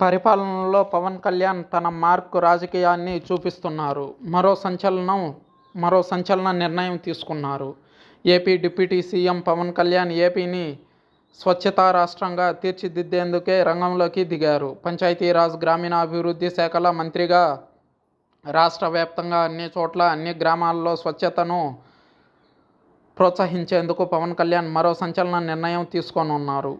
పరిపాలనలో పవన్ కళ్యాణ్ తన మార్క్ రాజకీయాన్ని చూపిస్తున్నారు. మరో సంచలనం మరో సంచలన నిర్ణయం తీసుకున్నారు. AP deputy CM Pawan Kalyan ఏపీని స్వచ్ఛతా రాష్ట్రంగా తీర్చిదిద్దేందుకే రంగంలోకి దిగారు. పంచాయతీరాజ్ గ్రామీణాభివృద్ధి శాఖల మంత్రిగా రాష్ట్ర వ్యాప్తంగా అన్ని చోట్ల అన్ని గ్రామాల్లో స్వచ్ఛతను ప్రోత్సహించేందుకు పవన్ కళ్యాణ్ మరో సంచలన నిర్ణయం తీసుకోనున్నారు.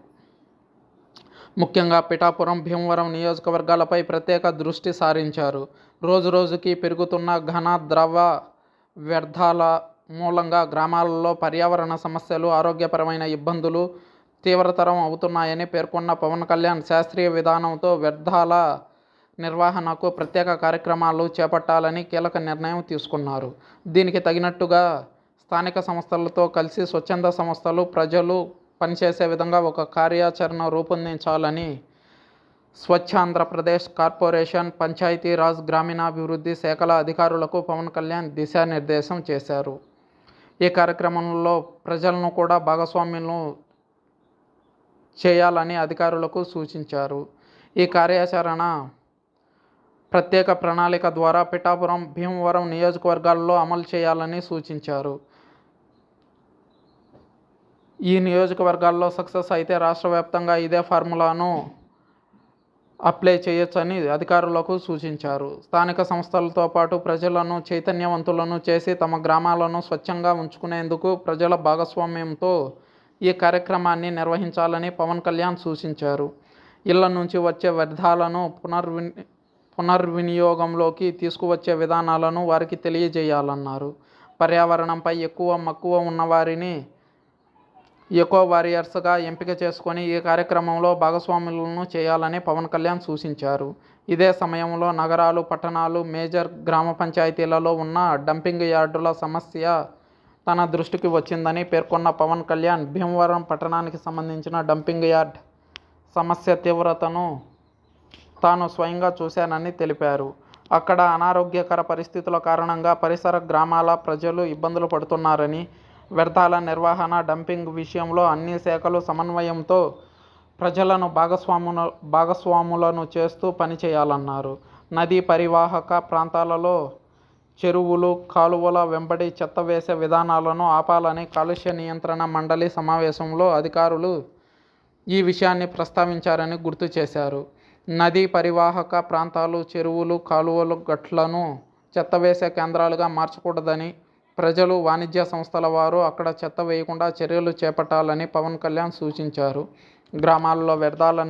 ముఖ్యంగా పిఠాపురం భీమవరం నియోజకవర్గాలపై ప్రత్యేక దృష్టి సారించారు. రోజు రోజుకి పెరుగుతున్న ఘన ద్రవ వ్యర్థాల మూలంగా గ్రామాలలో పర్యావరణ సమస్యలు ఆరోగ్యపరమైన ఇబ్బందులు తీవ్రతరం అవుతున్నాయని పేర్కొన్న పవన్ కళ్యాణ్ శాస్త్రీయ విధానంతో వ్యర్థాల నిర్వహణకు ప్రత్యేక కార్యక్రమాలు చేపట్టాలని కీలక నిర్ణయం తీసుకున్నారు. దీనికి తగినట్టుగా స్థానిక సంస్థలతో కలిసి స్వచ్ఛంద సంస్థలు ప్రజలు పనిచేసే విధంగా ఒక కార్యాచరణ రూపొందించాలని స్వచ్ఛ ఆంధ్రప్రదేశ్ కార్పొరేషన్ పంచాయతీరాజ్ గ్రామీణాభివృద్ధి శాఖల అధికారులకు పవన్ కళ్యాణ్ దిశానిర్దేశం చేశారు. ఈ కార్యక్రమంలో ప్రజలను కూడా భాగస్వామ్యులను చేయాలని అధికారులకు సూచించారు. ఈ కార్యాచరణ ప్రత్యేక ప్రణాళిక ద్వారా పిఠాపురం భీమవరం నియోజకవర్గాల్లో అమలు చేయాలని సూచించారు. ఈ నియోజకవర్గాల్లో సక్సెస్ అయితే రాష్ట్ర వ్యాప్తంగా ఇదే ఫార్ములాను అప్లై చేయొచ్చని అధికారులకు సూచించారు. స్థానిక సంస్థలతో పాటు ప్రజలను చైతన్యవంతులను చేసి తమ గ్రామాలను స్వచ్ఛంగా ఉంచుకునేందుకు ప్రజల భాగస్వామ్యంతో ఈ కార్యక్రమాన్ని నిర్వహించాలని పవన్ కళ్యాణ్ సూచించారు. ఇళ్ళ నుంచి వచ్చే వ్యర్థాలను పునర్విని పునర్వినియోగంలోకి తీసుకువచ్చే విధానాలను వారికి తెలియజేయాలన్నారు. పర్యావరణంపై ఎక్కువ మక్కువ ఉన్నవారిని ఎకో వారియర్స్గా ఎంపిక చేసుకొని ఈ కార్యక్రమంలో భాగస్వాములను చేయాలని పవన్ కళ్యాణ్ సూచించారు. ఇదే సమయంలో నగరాలు పట్టణాలు మేజర్ గ్రామ పంచాయతీలలో ఉన్న డంపింగ్ యార్డుల సమస్య తన దృష్టికి వచ్చిందని పేర్కొన్న పవన్ కళ్యాణ్ భీమవరం పట్టణానికి సంబంధించిన డంపింగ్ యార్డ్ సమస్య తీవ్రతను తాను స్వయంగా చూశానని తెలిపారు. అక్కడ అనారోగ్యకర పరిస్థితుల కారణంగా పరిసర గ్రామాల ప్రజలు ఇబ్బందులు పడుతున్నారని వ్యర్థాల నిర్వహణ డంపింగ్ విషయంలో అన్ని శాఖలు సమన్వయంతో ప్రజలను భాగస్వాముల భాగస్వాములను చేస్తూ పనిచేయాలన్నారు. నదీ పరివాహక ప్రాంతాలలో చెరువులు కాలువల వెంబడి చెత్త వేసే విధానాలను ఆపాలని కాలుష్య నియంత్రణ మండలి సమావేశంలో అధికారులు ఈ విషయాన్ని ప్రస్తావించారని గుర్తు చేశారు. నదీ పరివాహక ప్రాంతాలు చెరువులు కాలువలు గట్లను చెత్త వేసే కేంద్రాలుగా మార్చకూడదని ప్రజలు వాణిజ్య సంస్థల వారు అక్కడ చెత్త వేయకుండా చర్యలు చేపట్టాలని పవన్ కళ్యాణ్ సూచించారు. గ్రామాల్లో వ్యర్థాల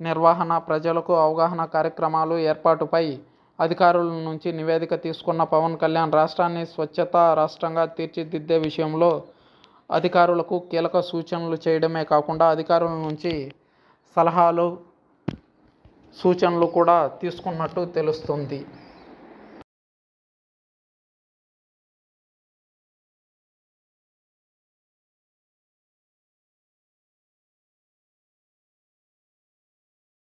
నిర్వహణ ప్రజలకు అవగాహన కార్యక్రమాలు ఏర్పాటుపై అధికారుల నుంచి నివేదిక తీసుకున్న పవన్ కళ్యాణ్ రాష్ట్రాన్ని స్వచ్ఛతా రాష్ట్రంగా తీర్చిదిద్దే విషయంలో అధికారులకు కీలక సూచనలు చేయడమే కాకుండా అధికారుల నుంచి సలహాలు సూచనలు కూడా తీసుకున్నట్టు తెలుస్తుంది.